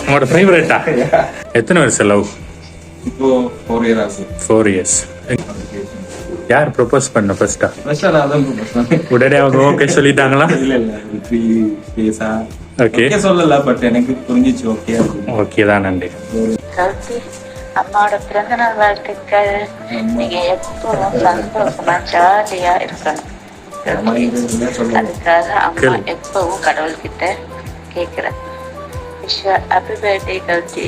உங்களோட ஃபேவரட்டா எத்தனை வருஷம் லவ் இப்போ ஃபோர் இயர் ஆகுது. ஃபோர் இயர்ஸ் யார் ப்ரொபோஸ் பண்ண ஃபர்ஸ்டா உடனே அவங்க ஓகே சொல்லிட்டாங்களா? இல்ல இல்ல த்ரீ டேஸா ஓகே சொல்லல பட் எனக்கு புரிஞ்சிச்சு ஓகே ஓகே தான் நன்றி. கௌரி அம்மாவோட பிறந்தநாள் வாழ்த்துக்கள். நீங்க எப்பவும் சந்தோஷமா ஜாலியா இருக்கணும். அதுக்காக அம்மா. எப்பவும் கடவுள்கிட்ட கேக்குறேன் happy birthday Gowri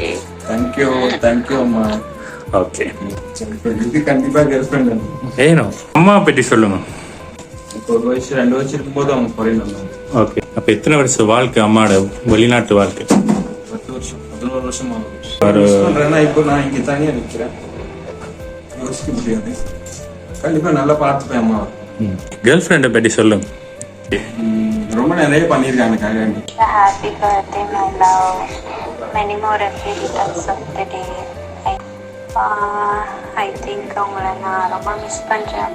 thank you thank you அம்மா. ஓகே இது கண்டிப்பா கேர்ள் ஃப்ரெண்ட் ஏனோ அம்மா பற்றி சொல்லுங்க. இப்போ ஒரு வயசு ரெண்டு வயசு இருக்கும்போது அவங்க வந்தாங்க ஓகே அப்ப எத்தனை வருஷம் வாழ்க்கை அம்மாவோட வெளிநாட்டு வாழ்க்கை? பத்து வருஷம் பதினோரு வருஷம் பண்றேன்னா இப்போ நான் இங்க தனியா நிக்கிறேன். யோசிக்க முடியாது. நல்லா பார்த்துப்பேன் அம்மா கேர்ள் ஃப்ரெண்டை பற்றி சொல்லுங்க. ரொம்ப நிறைய பண்ணியிருக்காங்க வேண்டி happy birthday my love many more happy returns of the day I think உங்களை நான் ரொம்ப மிஸ் பண்ணுறேன்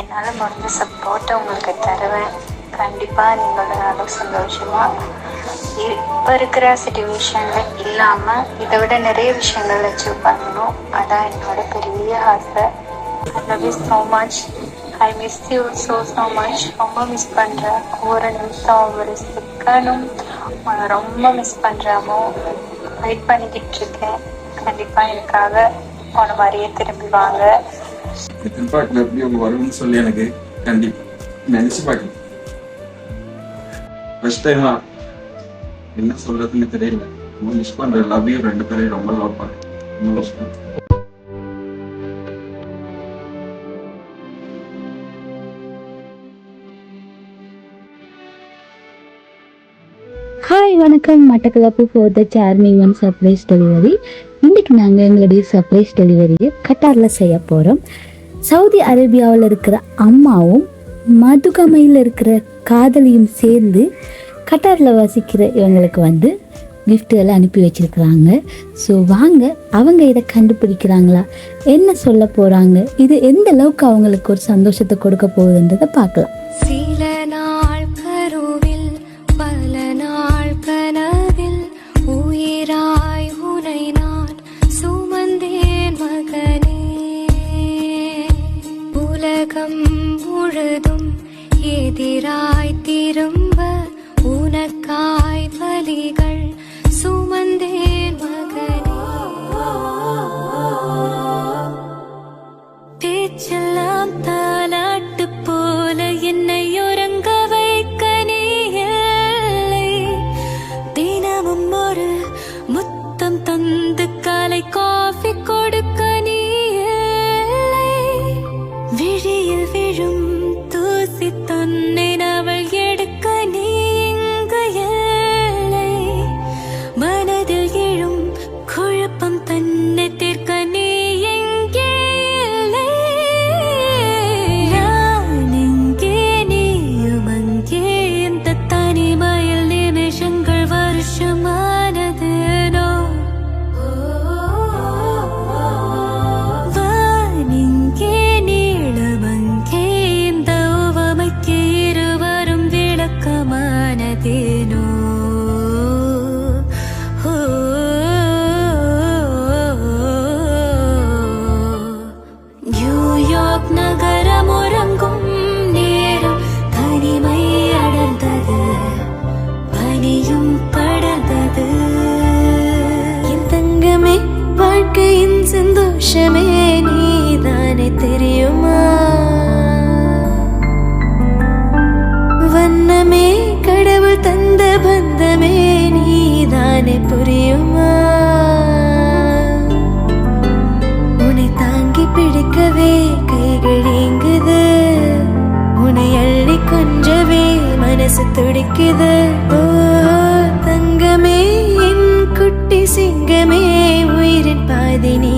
என்னால் முடிஞ்ச சப்போர்ட்டை உங்களுக்கு தருவேன். கண்டிப்பாக நீங்களோட நல்ல சந்தோஷமா இப்போ இருக்கிற சுச்சுவேஷனில் இல்லாமல் இதை விட நிறைய விஷயங்கள் அச்சீவ் பண்ணணும். அதான் என்னோட பெரிய ஆசை. Love you so much. Much I miss you so so much ரொம்ப மிஸ் பண்ணுறேன் ஒரு நிமிஷம் ஒரு செகண்டும். உங்களை ரொம்ப மிஸ் பண்ணுறாமோ வெயிட் பண்ணிக்கிட்டு இருக்கேன் கண்டிப்பாக எனக்காக போன மாதிரியே திரும்பி வாங்க. எதிர்பார்க்கல எப்படி அவங்க வரும்னு சொல்லி எனக்கு கண்டிப்பா நினைச்சு பார்க்கல ஃபர்ஸ்ட் டைமா என்ன சொல்றதுன்னு தெரியல. ரொம்ப மிஸ் பண்ற லவ் யூ ரெண்டு பேரையும் ரொம்ப லவ் பண்ணுறேன் ஹாய் வணக்கம். Batticaloa for the charming one surprise delivery இன்றைக்கி நாங்கள் எங்களுடைய சர்ப்ரைஸ் டெலிவரியை கட்டாரில் செய்ய போகிறோம் சவுதி அரேபியாவில் இருக்கிற அம்மாவும் மதுகமையில் இருக்கிற காதலியும் சேர்ந்து கட்டாரில் வசிக்கிற இவங்களுக்கு வந்து கிஃப்ட்டுகளை அனுப்பி வச்சிருக்கிறாங்க. ஸோ வாங்க அவங்க இதை கண்டுபிடிக்கிறாங்களா? என்ன சொல்ல போகிறாங்க இது எந்த அளவுக்கு அவங்களுக்கு ஒரு சந்தோஷத்தை கொடுக்க போகுதுன்றதை பார்க்கலாம். உயிராய் திரும்ப உனக்காய் பலிகள் நீதானே புரியுமா? உன்னை தாங்கி பிடிக்கவே கைகள் ஏங்குது உன்னை அள்ளி கொஞ்சவே மனசு துடிக்குது. ஓ தங்கமே என் குட்டி சிங்கமே உயிரின் பாதினி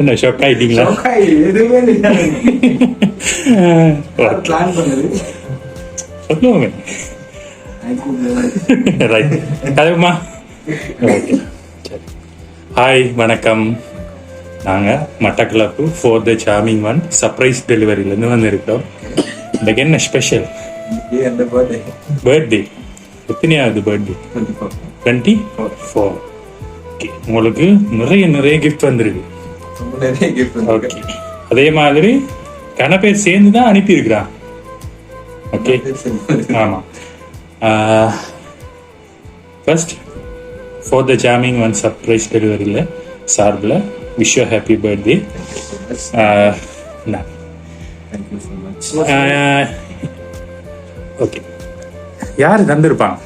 என்ன ஷாக் ஆயிட்டீங்களா எதுவுமே பிளான் பண்ணது சொல்லுவாங்க ரைட் கதவுமா ஓகே சரி ஹாய் வணக்கம் நாங்கள் Batticaloa for the charming one surprise டெலிவரியிலேருந்து வந்திருக்கோம் இன்றைக்கு என்ன ஸ்பெஷல் பர்த்டே எத்தனையாவது பர்த்டே டுவெண்ட்டி ஃபோர் ஓகே உங்களுக்கு நிறைய நிறைய கிஃப்ட் வந்திருக்கு. ரொம்ப நிறைய கிஃப்ட் ஓகே அதே மாதிரி கன பேர் சேர்ந்து தான் அனுப்பியிருக்கிறான். ஓகே ஆமாம் first for the jamming one surprise டெலிவரியில் சார்பில் wish you happy birthday okay யார் தந்திருப்பான்?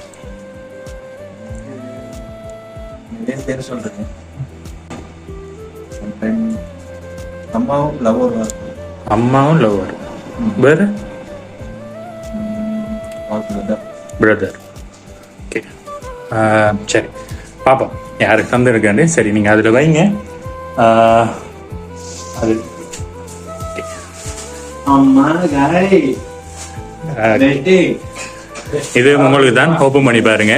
அம்மாவும் லவர் அம்மாவும் லவர் வேறு பிரதர் ஓகே சரி. பாப்போம். யாருக்கு தந்திருக்காண்டு சரி நீங்கள் அதில் வைங்க. அது. இது உங்களுக்கு தான் ஓப்பன் பண்ணி பாருங்க.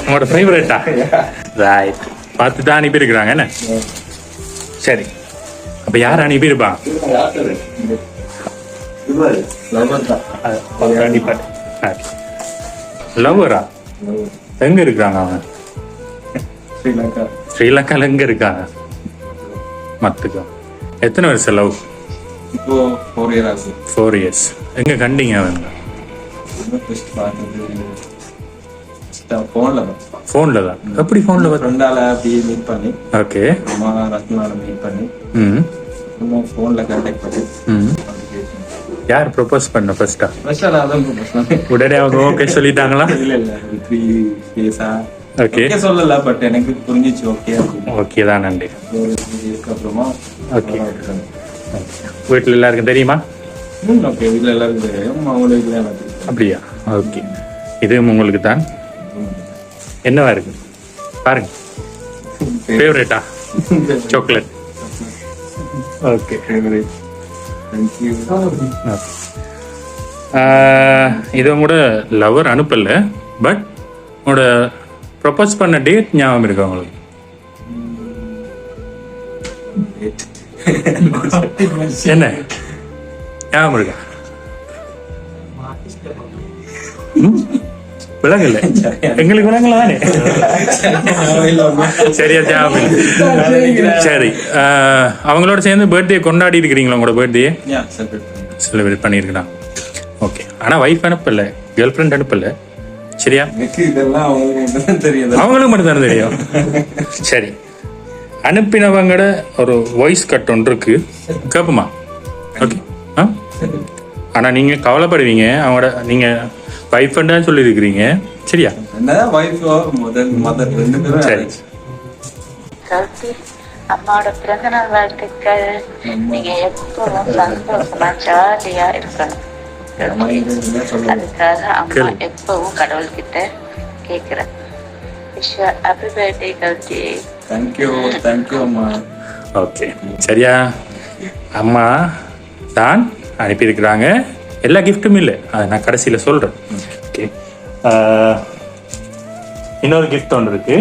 உங்களோட ஃபேவரட்டா ரைட் பார்த்து தான் அனுப்பியிருக்கிறாங்க என்ன? சரி. அப்போ யார் தான் லவ்வரா எங்க இருக்காங்க அவன் ஸ்ரீலங்கா. ஸ்ரீலங்கால எங்க இருக்காங்க? மத்துக்கா. எத்தனை வருஷம் லவ் இப்போ ஃபோர் இயர் ஆகுது ஃபோர் இயர்ஸ் எங்க கண்டீங்க அவங்க? ஃபர்ஸ்ட் பார்த்தது ஃபோன்ல தான். ஃபோன்ல தான். எப்படி ஃபோன்ல ஃப்ரெண்டால அப்படியே மீட் பண்ணி ஓகே அம்மா ரத்னால மீட் பண்ணி ம். அப்புறமா ஃபோன்ல கான்டாக்ட் பண்ணி ம். யார் ப்ரொபோஸ் பண்ண ஃபர்ஸ்டா ஸ்பெஷல் அதான் உடனே அவங்க ஓகே சொல்லிட்டாங்களா? இல்ல இல்ல த்ரீ டேஸா ஓகே ஓகே சொல்லல பட் எனக்கு புரிஞ்சிச்சு ஓகே ஓகே தான் நன்றி. அப்புறமா Okay. வீட்டில் எல்லாருக்கும் தெரியுமா? ஓகே. வீட்டுல எல்லாரும் தெரியும். அவங்க வீட்டுல. அப்படியா? ஓகே. இதுவும் உங்களுக்கு தான் என்னவா இருக்கு? பாருங்க. ஃபேவரேட்டா சாக்லேட் ஓகே. இது உங்களோட லவர் அனுப்பல பட் உங்களோட ப்ரொபோஸ் பண்ண டேட் ஞாபகம் இருக்கு உங்களுக்கு? என்ன? ஞாபகம் இருக்கா ம்? விளங்கல எங்களுக்கு விளங்கல தானே? சரியா ஞாபகம். சரி அவங்களோட சேர்ந்து பர்த்டே கொண்டாடி இருக்கிறீங்களா உங்களோட பர்த்டே. செலிப்ரேட் பண்ணியிருக்கலாம் ஓகே ஆனால் ஒய்ஃப் அனுப்பல கேர்ள் ஃப்ரெண்ட் அனுப்பல. சரியா? அவங்களுக்கு மட்டும் தானே தெரியும். சரி. அனுப்பினவங்களோட ஒரு வாய்ஸ் கட் ஒன்று இருக்கு கேட்போமா ஓகே ஆ? ஆனால் நீங்கள் கவலைப்படுவீங்க. அவங்களோட நீங்கள் ஒய்ஃப் தான் சொல்லியிருக்கிறீங்க. சரியா? சரி. கல்வி அம்மாவோட பிறந்த நாள் வாழ்த்துக்கள் நீங்க எப்பவும் சந்தோஷமா ஜாலியா இருக்கணும். அதுக்காக அம்மா. எப்பவும் கடவுள்கிட்ட கேக்குறேன். ஹாப்பி பர்த்டே கல்வி தேங்க்யூ தேங்க்யூ அம்மா ஓகே சரியா? அம்மா தான் அனுப்பியிருக்கிறாங்க. எல்லா கிஃப்ட்டும் இல்லை. அதை நான் கடைசியில் சொல்கிறேன் ஓகே இன்னொரு கிஃப்ட் ஒன்று இருக்கு.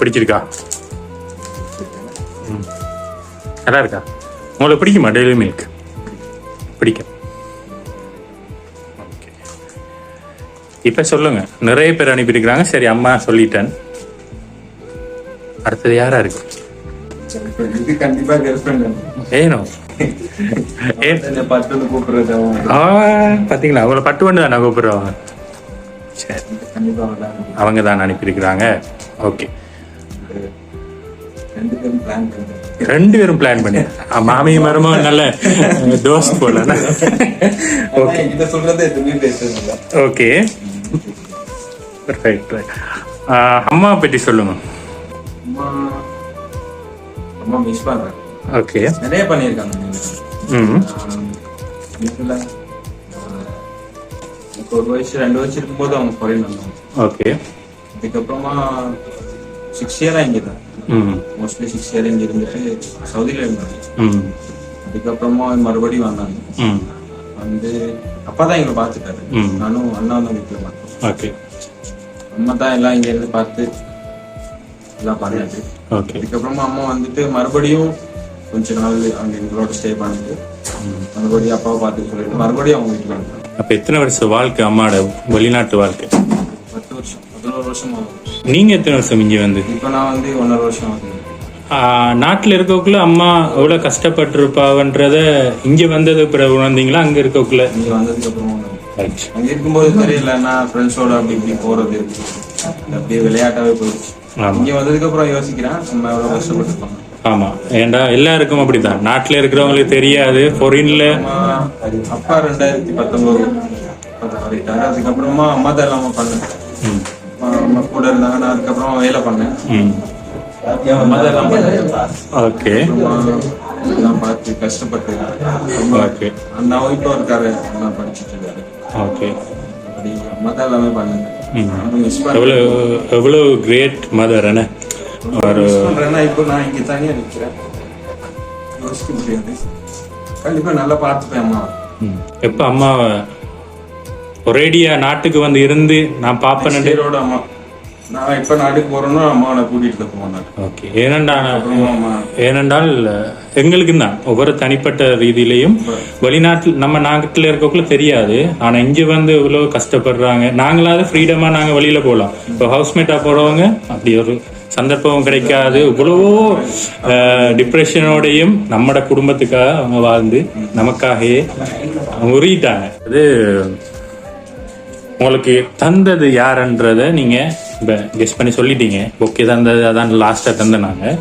பிடிச்சிருக்கா? நல்லா இருக்கா? உங்களுக்கு பிடிக்குமா? டெய்லி மில்க் பிடிக்கும். இப்போ சொல்லுங்க. நிறைய பேர் அனுப்பியிருக்கிறாங்க. சரி அம்மா சொல்லிட்டேன். அடுத்தது யாரா இருக்கு? ஏனோ? பார்த்தீங்களா அவங்கள பட்டு வந்து தான் கூப்பிடுறவங்க அவங்க தான் அனுப்பியிருக்கிறாங்க. ஓகே. ரெண்டு பேரும் பிளான் பண்ணி. மாமியும் மருமகன் நல்ல டோஸ் போல. Okay okay. ரைட் ரைட் அம்மா பற்றி சொல்லுங்க. அம்மா அம்மா மிஸ் பண்றேன். ஓகே நிறைய பண்ணியிருக்காங்க ம் ஒரு வயசு ரெண்டு வயசு இருக்கும்போது அவங்க ஃபாரின் வந்தாங்க. ஓகே அதுக்கப்புறமா சிக்ஸ் இயராக இங்கே தான். மோஸ்ட்லி சிக்ஸ் இயர் இங்கே இருந்துட்டு சவுதியில் இருந்தாங்க. அதுக்கப்புறமா மறுபடியும் வந்தாங்க. வந்து அப்பா தான் எங்களை பார்த்துட்டாரு. நானும் அண்ணா தான் வீட்டில் பார்த்தேன் ஓகே அம்மா தான் எல்லாம் இங்க இருந்து பார்த்து எல்லாம் பண்ணாது ஓகே அதுக்கப்புறமா அம்மா வந்துட்டு மறுபடியும் கொஞ்ச நாள் அங்க எங்களோட ஸ்டே பண்ணிட்டு மறுபடியும் அப்பாவை பார்த்து சொல்லிட்டு மறுபடியும் அவங்க வீட்டுக்கு வந்தாங்க அப்ப எத்தனை வருஷம் வாழ்க்கை அம்மாவோட வெளிநாட்டு வாழ்க்கை? பத்து வருஷம் பதினோரு வருஷம் ஆகும் நீங்க எத்தனை வருஷம் இங்க வந்து? இப்போ நான் வந்து ஒன்றரை வருஷம் ஆகுது. நாட்டுல இருக்கக்குள்ள அம்மா எவ்வளவு கஷ்டப்பட்டிருப்பாவன்றத இங்க வந்தது பிறகு உணர்ந்தீங்களா? அங்க இருக்கக்குள்ள? இங்க வந்ததுக்கு அப்புறமா. அங்க இருக்கும்போது தெரியல நான் ஃப்ரெண்ட்ஸோட அப்படி இப்படி போறது. அப்படியே விளையாட்டாவே போயிடுச்சு. இங்க வந்ததுக்கு அப்புறம் யோசிக்கிறேன் நம்ம எவ்வளவு கஷ்டப்பட்டிருப்பாங்க ஆமா. ஏன்டா எல்லாருக்கும் அப்படிதான். நாட்டுல இருக்கிறவங்களுக்கு தெரியாது பொரின்ல அப்பா ரெண்டாயிரத்தி பத்தொன்பது. அதுக்கப்புறமா அம்மா தான் எல்லாமே பண்ணேன். அம்மா கூட இருந்தாங்க. நான் அதுக்கப்புறம் வேலை பண்ணேன். அம்மா தான் பண்ணேன். ஓகே. எல்லாம் பார்த்து கஷ்டப்பட்டு ரொம்ப ஓகே. அண்ணாவும் இப்போ இருக்காரு. அண்ணா படிச்சுட்டு இருக்காரு. ஓகே அப்படி அம்மா தான் எல்லாமே எவ்வளவு கிரேட் மதர் என்ன ஒரு இப்போ நான் இங்க தனியா நிக்கிறேன். யோசிக்க முடியாது. கண்டிப்பா நல்லா பார்த்துப்பேன் அம்மா. எப்ப அம்மாவை? ஒரேடியா நாட்டுக்கு வந்து இருந்து நான் சீரோட அம்மா. நான் இப்ப நாட்டுக்கு போறேன்னா அம்மாவை நான் போவேன் நான் ஓகே. அம்மா ஏனென்றால் ஒவ்வொரு தான். ஒவ்வொரு தனிப்பட்ட ரீதியிலையும் வெளிநாட்டில் நம்ம நாட்டில் இருக்கக்குள்ள தெரியாது. ஆனா இங்க வந்து இவ்வளவு கஷ்டப்படுறாங்க. நாங்களாவது ஃப்ரீடமா நாங்க வெளியில போகலாம் இப்போ ஹவுஸ்மேட்டா போறவங்க அப்படி ஒரு சந்தர்ப்பம் கிடைக்காது. இவ்வளவோ டிப்ரெஷனோடையும் நம்மட குடும்பத்துக்காக அவங்க வாழ்ந்து நமக்காகவே அவங்க உருகிட்டாங்க. அது உங்களுக்கு தந்தது யாருன்றத நீங்க இப்போ கெஸ் பண்ணி சொல்லிட்டீங்க. ஓகே தான் இருந்தது அதான் லாஸ்ட்டாக தந்தேன் நாங்கள்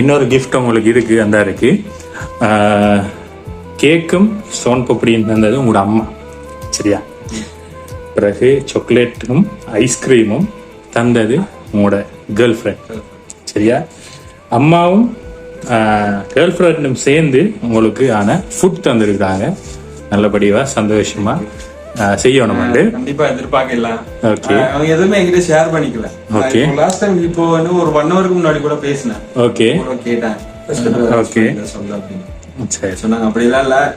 இன்னொரு கிஃப்ட் உங்களுக்கு இருக்குது அந்த இருக்கு. கேக்கும் சோன் பப்படின்னு தந்தது உங்களோட அம்மா. சரியா? பிறகு சாக்லேட்டும் ஐஸ்கிரீமும் தந்தது உங்களோட கேர்ள் ஃப்ரெண்ட் சரியா? அம்மாவும் கேர்ள் ஃப்ரெண்டும் சேர்ந்து உங்களுக்கு ஆன ஃபுட் தந்துருக்குறாங்க. நல்லபடியாக சந்தோஷமாக செய்யணும் வந்து. கண்டிப்பா எதிர்பார்க்கல Okay. ஆஹ் அவங்க எதுவுமே என்கிட்ட ஷேர் பண்ணிக்கல. Okay. லாஸ்ட் டைம் இப்போ வந்து ஒரு ஒன் ஹவருக்கு முன்னாடி கூட பேசினேன். ஓகே கூட கேட்டேன். சரி. சொன்னாங்க அப்படிலாம் இல்ல.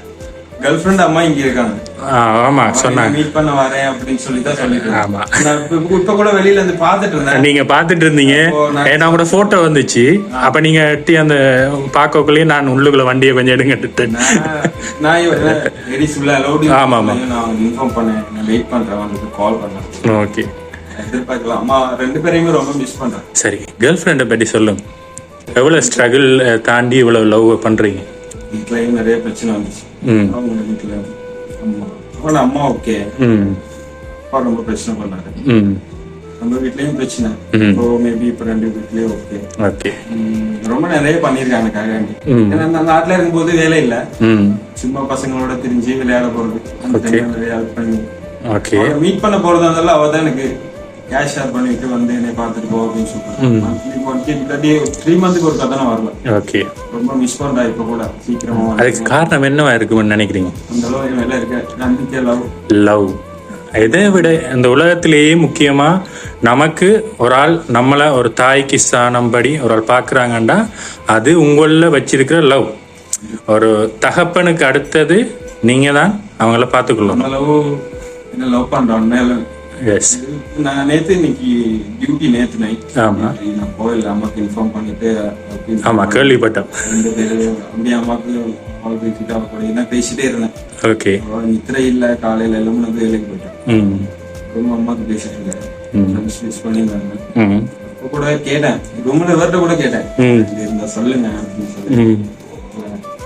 கேர்ள் ஃப்ரெண்ட் அம்மா இங்க இருக்காங்க. ஆமா சொன்னாங்க. மீட் பண்ண வரேன் அப்படின்னு சொல்லி தான் சொல்லிட்டு. ஆமா. நான் இப்ப- கூட வெளியில இருந்து பாத்துட்டு இருந்தேன். நீங்க பாத்துட்டு இருந்தீங்க. ஏன்னா கூட போட்டோ வந்துச்சு. அப்ப நீங்க எட்டி அந்த பாக்கக்குள்ளேயே நான் உள்ளுக்குள்ள வண்டியை கொஞ்சம் எடுங்கட்டுட்டேன் நான் லேடிஸ் உள்ள அலௌடு ஆமா, ஆமா. நான் இன்ஃபார்ம் பண்ணேன். நான் வெயிட் பண்றேன். வந்துட்டு கால் பண்ணேன். ஓகே எதிர்பார்க்கலாம். அம்மா ரெண்டு பேரையுமே ரொம்ப மிஸ் பண்றேன். சரி கேர்ள் ஃப்ரெண்டை பற்றி சொல்லுங்க. எவ்வளவு ஸ்ட்ரகிள் தாண்டி இவ்வளவு லவ் பண்றீங்க? வீட்லயும் நிறைய பிரச்சனை வந்துச்சு. அவங்க வீட்டுல அம்மா. ஆனா அம்மா ஓகே. அப்பா ரொம்ப பிரச்சனை பண்ணாரு. நம்ம வீட்லயும் பிரச்சனை. இப்போ மேபி இப்ப ரெண்டு வீட்லயும் ஓகே. ஓகே. ரொம்ப நிறைய பண்ணிருக்காங்க காகாண்டி. ஏன்னா நான் நாட்டுல இருக்கும்போது வேலை இல்ல. சும்மா பசங்களோட திரிஞ்சு விளையாட போறது. அந்த நிறைய ஹெல்ப் பண்ணி. மீட் பண்ண போறதா இருந்தாலும் அவ தான் எனக்கு கேஷ் ஷேர் பண்ணிட்டு வந்து என்னை பார்த்துட்டு போ அப்படின்னு சொல்லிட்டு. த்ரீ மந்த்துக்கு ஒரு கதை வரல. ஓகே ரொம்ப மிஸ் பண்றா இப்ப கூட சீக்கிரமா. அதுக்கு காரணம் என்னவா இருக்கும்னு நினைக்கிறீங்க? அந்த அளவு என் மேல இருக்க நம்பிக்கை லவ் லவ் இதை விட இந்த உலகத்திலேயே முக்கியமா நமக்கு ஒரு ஆள் நம்மளை ஒரு தாய்க்கு ஸ்தானம்படி ஒரு ஆள் பார்க்குறாங்கண்டா அது உங்களில் வச்சிருக்கிற லவ் ஒரு தகப்பனுக்கு அடுத்தது நீங்க தான் அவங்கள பார்த்துக்கொள்ளணும். என்ன லவ் பண்றான் மேல எஸ் நான் நேத்து இன்னைக்கு டியூட்டி நேத்து நைட் ஆமா. நான் போயில அம்மாக்கு இன்ஃபார்ம் பண்ணிட்டு ஆமா பேரு அப்படியே அம்மாக்கு கால் பேசிட்டு அவ கூட என்ன பேசிட்டே இருந்தேன். ஓகே நித்திரை இல்ல காலையில எல்லாம் வந்து வேலைக்கு போயிட்டேன் ரொம்ப அம்மாக்கு பேசிட்டு இருக்காரு. மிஸ் பண்ணியிருந்தாங்க. அப்ப கூட கேட்டேன். ரூம்ல இவர்கிட்ட கூட கேட்டேன். இருந்தா சொல்லுங்க அப்படின்னு சொல்லி ம்.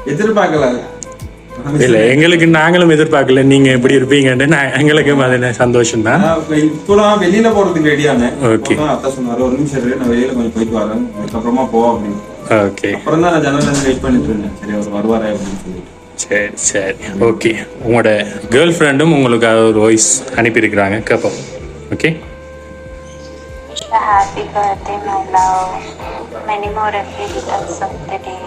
எதிர்பார்க்கல. இல்ல எங்களுக்கு நாங்களும் எதிர்பார்க்கல. நீங்க எப்படி இருப்பீங்கன்னு நான் எங்களுக்கும் அது சந்தோஷம் தான் நான் இப்ப இப்பலாம் வெளியில போறதுக்கு ரெடியானேன் Okay. அத்தை சொன்னாரு ஒரு நிமிஷம் நான் வெளியில கொஞ்சம் போயிட்டு வரேன். அதுக்கப்புறமா போ அப்படின்னு. ஓகே அப்புறம் தான் நான் ஜன்னல்ல இருந்து வெயிட் பண்ணிட்டு இருந்தேன். சரி அவர் வருவாரே அப்படின்னு சொல்லிட்டு. சரி சரி. ஓகே உங்களோட கேர்ள் ஃப்ரெண்டும் உங்களுக்கு ஒரு வாய்ஸ் அனுப்பியிருக்கிறாங்க. கேட்போம் okay happy birthday, my love. Many more happy returns of the day.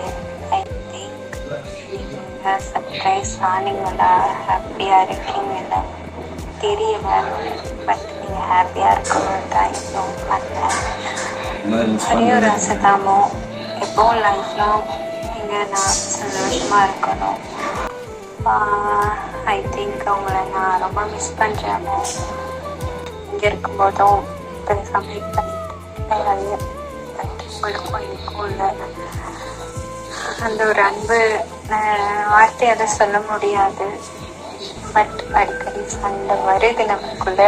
நீங்க சர்ப்ரைஸ் ஆனீங்களா ஹாப்பியா இருக்கீங்களா தெரியல பட் நீங்க ஹாப்பியா இருக்கணும் தான் இப்போ பண்ணேன் ஒரே ஒரு ஆசை தாமோ எப்பவும் லைஃப்ல நீங்க நான் சந்தோஷமா இருக்கணும் ஐ திங்க் உங்களை நான் ரொம்ப மிஸ் பண்றேன் இங்கே இருக்கும்போதும் பெருசாக மீட் பண்ணிட்டு உங்களுக்கும் எனக்கும் உள்ள அந்த ஒரு அன்பு வார்த்தையால சொல்ல முடியாது. பட் அடிக்கடி சண்டை வருது நமக்குள்ள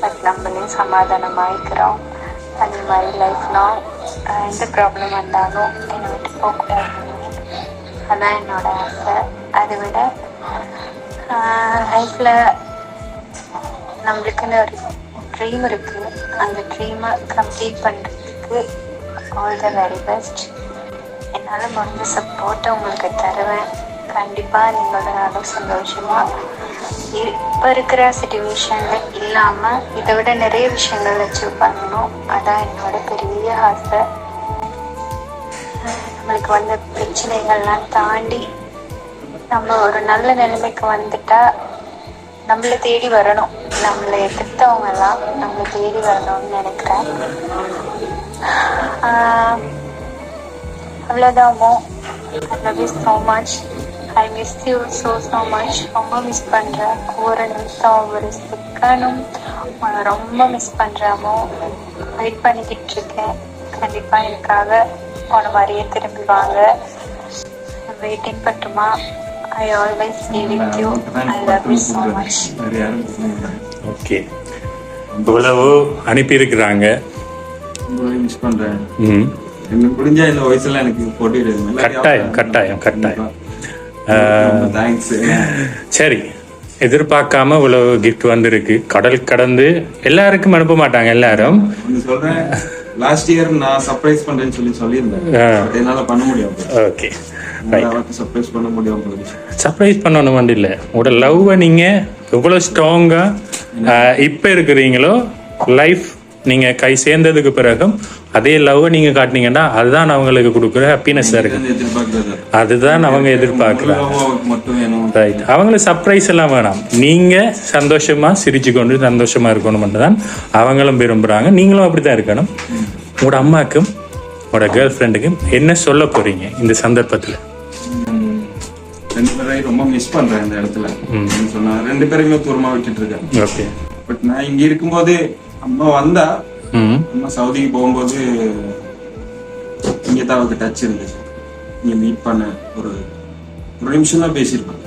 பட் நம்மளே சமாதானமாயிக்கிறோம். அதே மாதிரி லைஃப்லாம் எந்த ப்ராப்ளம் வந்தாலும் என்னை விட்டு போகக்கூடாது. அதான் என்னோட ஆசை. அதை விட லைஃப்பில் நம்மளுக்குன்னு ஒரு ட்ரீம் இருக்கு. அந்த ட்ரீமை கம்ப்ளீட் பண்ணுறதுக்கு ஆல் த வெரி பெஸ்ட் என்னால் முடிஞ்ச சப்போர்ட்டை உங்களுக்கு தருவேன். கண்டிப்பாக நீங்களோட நாளும் சந்தோஷமா இப்போ இருக்கிற சுச்சுவேஷனில் இல்லாமல் இதை விட நிறைய விஷயங்கள் அச்சீவ் பண்ணணும். அதான் என்னோட பெரிய ஆசை. நம்மளுக்கு வந்த பிரச்சனைகள்லாம் தாண்டி நம்ம ஒரு நல்ல நிலைமைக்கு வந்துட்டா நம்மளை தேடி வரணும். நம்மளை எதிர்த்தவங்கெல்லாம் நம்மளை தேடி வரணும்னு நினைக்கிறேன். I love you so much I miss you so so much ரொம்ப மிஸ் பண்ணுறேன் ஒவ்வொரு நிமிஷம் ஒவ்வொரு செகண்டும் உங்களை ரொம்ப மிஸ் பண்ணுறாமோ வெயிட் பண்ணிக்கிட்டு இருக்கேன். கண்டிப்பாக எனக்காக போன மாதிரியே திரும்பி வாங்க waiting பட்டுமா I always stay with you I love you so much. Okay இவ்வளவு அனுப்பியிருக்கிறாங்க. மிஸ் பண்றேன். ம் எனக்கு முடிஞ்சா இந்த வயசுல எனக்கு போட்டிடுங்க கட்டாயம், கட்டாயம், கட்டாயம். தேங்க்ஸ் சரி எதிர்பார்க்காம இவ்வளவு கிஃப்ட் வந்திருக்கு. கடல் கடந்து எல்லாருக்கும் அனுப்ப மாட்டாங்க எல்லாரும். சொல்றேன். லாஸ்ட் இயர் நான் சர்ப்ரைஸ் பண்றேன்னு சொல்லி சொல்லியிருந்தேன். என்னால பண்ண முடியாது. ஓகே சர்ப்ரைஸ் பண்ண முடியாம சர்ப்ரைஸ் பண்ணணும் வந்து இல்லை. உங்களோட லவ்வை நீங்கள் எவ்வளோ ஸ்ட்ராங்காக இப்போ இருக்கிறீங்களோ லைஃப் நீங்கள் கை சேர்ந்ததுக்கு பிறகும் அதே லவ்வை நீங்கள் காட்டினீங்கன்னா அதுதான் அவங்களுக்கு கொடுக்குற ஹாப்பினஸ்ஸாக இருக்கு. அதுதான் அவங்க வேணும் ரைட் அவங்களுக்கு சர்ப்ரைஸ் எல்லாம் வேணாம். நீங்கள் சந்தோஷமாக சிரிச்சு கொண்டு சந்தோஷமாக இருக்கணும் தான் அவங்களும் விரும்புகிறாங்க நீங்களும் அப்படி தான் இருக்கணும். உங்களோட அம்மாக்கும் உங்களோட கேர்ள் ஃப்ரெண்டுக்கும் என்ன சொல்ல போகிறீங்க இந்த சந்தர்ப்பத்தில்? ரெண்டு பேரையும் ரொம்ப மிஸ் பண்றேன் இந்த இடத்துல. சொன்னா ரெண்டு பேரையுமே தூரமா விட்டுட்டு இருக்கேன். ஓகே பட் நான் இங்க இருக்கும்போது அம்மா வந்தா அம்மா சவுதிக்கு போகும்போது இங்க தான் அவருக்கு டச் இருந்துச்சு. இங்க மீட் பண்ண ஒரு ஒரு நிமிஷம் தான் பேசியிருப்பேன்.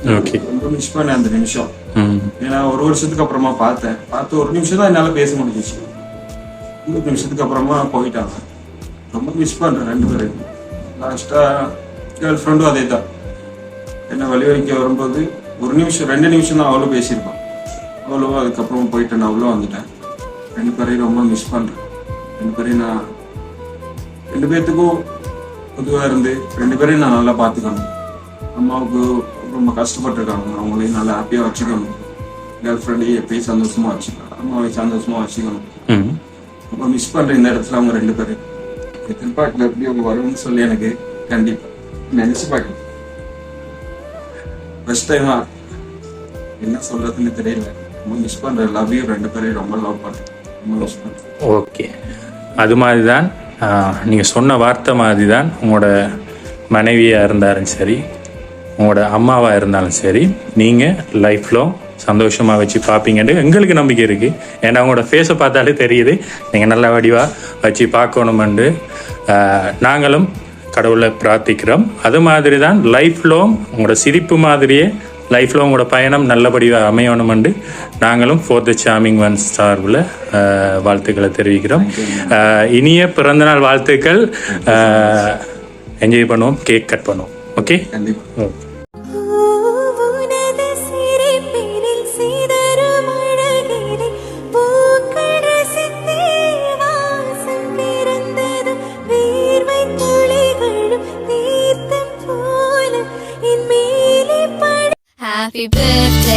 ரொம்ப மிஸ் பண்ணேன் அந்த நிமிஷம். ஏன்னா ஒரு வருஷத்துக்கு அப்புறமா பார்த்தேன். பார்த்து ஒரு நிமிஷம் தான் என்னால பேச முடிஞ்சிச்சு. ஒரு நிமிஷத்துக்கு அப்புறமா போயிட்டாங்க. ரொம்ப மிஸ் பண்றேன் ரெண்டு பேரும் லாஸ்டா கேர்ள் ஃப்ரெண்டும் அதே தான் என்ன வழி வைக்க வரும்போது ஒரு நிமிஷம் ரெண்டு நிமிஷம் தான் அவளும் பேசியிருப்பான். அவளும் அதுக்கப்புறம் போயிட்டு நான் அவ்வளோ வந்துட்டேன். ரெண்டு பேரையும் ரொம்ப மிஸ் பண்றேன். ரெண்டு பேரையும் நான் ரெண்டு பேர்த்துக்கும் பொதுவாக இருந்து ரெண்டு பேரையும் நான் நல்லா பார்த்துக்கணும். அம்மாவுக்கு ரொம்ப கஷ்டப்பட்டிருக்காங்க. அவங்களையும் நல்லா ஹாப்பியாக வச்சுக்கணும். கேர்ள் ஃப்ரெண்டையும் எப்பயும் சந்தோஷமா வச்சுக்கணும். அம்மாவை சந்தோஷமா வச்சுக்கணும். ரொம்ப மிஸ் பண்றேன் இந்த இடத்துல அவங்க ரெண்டு பேரும் எதிர்பார்க்கல எப்படி அவங்க வரும்னு சொல்லி எனக்கு கண்டிப்பா நினைச்சு பார்க்கல ஃபர்ஸ்ட் டைமா என்ன சொல்றதுன்னு தெரியல. ரொம்ப மிஸ் பண்றேன். லவ் யூ ரெண்டு பேரையும் ரொம்ப லவ் பண்றேன். ஓகே. அது மாதிரி தான் நீங்கள் சொன்ன வார்த்தை மாதிரி தான் உங்களோட மனைவியாக இருந்தாலும் சரி உங்களோட அம்மாவாக இருந்தாலும் சரி நீங்கள் லைஃப்பில் சந்தோஷமாக வச்சு பார்ப்பீங்கன்னு எங்களுக்கு நம்பிக்கை இருக்குது ஏன்னா உங்களோட ஃபேஸை பார்த்தாலே தெரியுது நீங்கள் நல்ல வடிவாக வச்சு பார்க்கணுமெண்டு நாங்களும் கடவுளை பிரார்த்திக்கிறோம். அது மாதிரி தான் லைஃப் லாங் உங்களோட சிரிப்பு மாதிரியே லைஃப்ல உங்களோட பயணம் நல்லபடியாக அமையணுமெண்டு நாங்களும் ஃபோர் த சாமிங் ஒன் சார்பில் வாழ்த்துக்களை தெரிவிக்கிறோம். இனிய பிறந்தநாள் வாழ்த்துக்கள். என்ஜாய் பண்ணுவோம் கேக் கட் பண்ணுவோம். Okay okay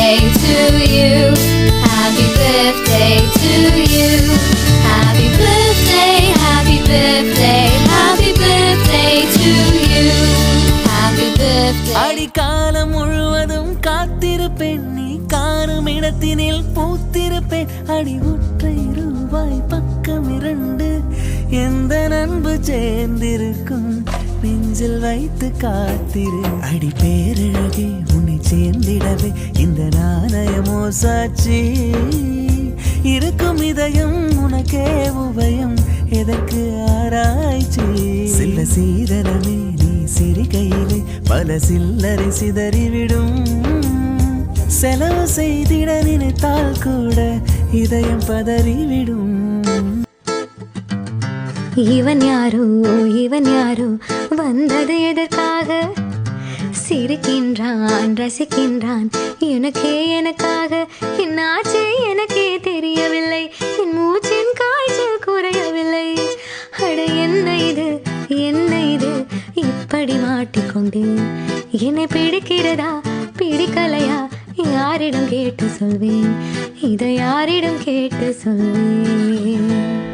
birthday to you. Happy birthday to you. Happy birthday, happy birthday, happy birthday to you. Happy birthday. அடிக்காலம் முழுவதும் காத்திருப்பேன் நீ காணும் இடத்தினில் பூத்திருப்பேன் அடி ஒற்றை ரூபாய் பக்கம் இரண்டு எந்த நண்பு சேர்ந்திருக்கும் நெஞ்சில் வைத்து காத்திரு. அடி பேரழகே உன்னை சேர்ந்திடவே இந்த நாணயமோ சாட்சி. இருக்கும் இதயம் உனக்கே உபயம் எதற்கு ஆராய்ச்சி? சில சீதனமே நீ சிரிகையிலே பல சில்லறை சிதறிவிடும். செலவு செய்திட நினைத்தால் கூட இதயம் பதறிவிடும். இவன் யாரோ இவன் யாரோ வந்தது எதற்காக? சிரிக்கின்றான் ரசிக்கின்றான். எனக்கே எனக்காக என்னாச்சு எனக்கே தெரியவில்லை. என் மூச்சின் காய்ச்சல் குறையவில்லை. அட என்ன இது? என்ன இது? இப்படி மாட்டிக்கொண்டேன் என்னை பிடிக்கிறதா? பிடிக்கலையா? யாரிடம் கேட்டு சொல்வேன். இதை யாரிடம் கேட்டு சொல்வேன்?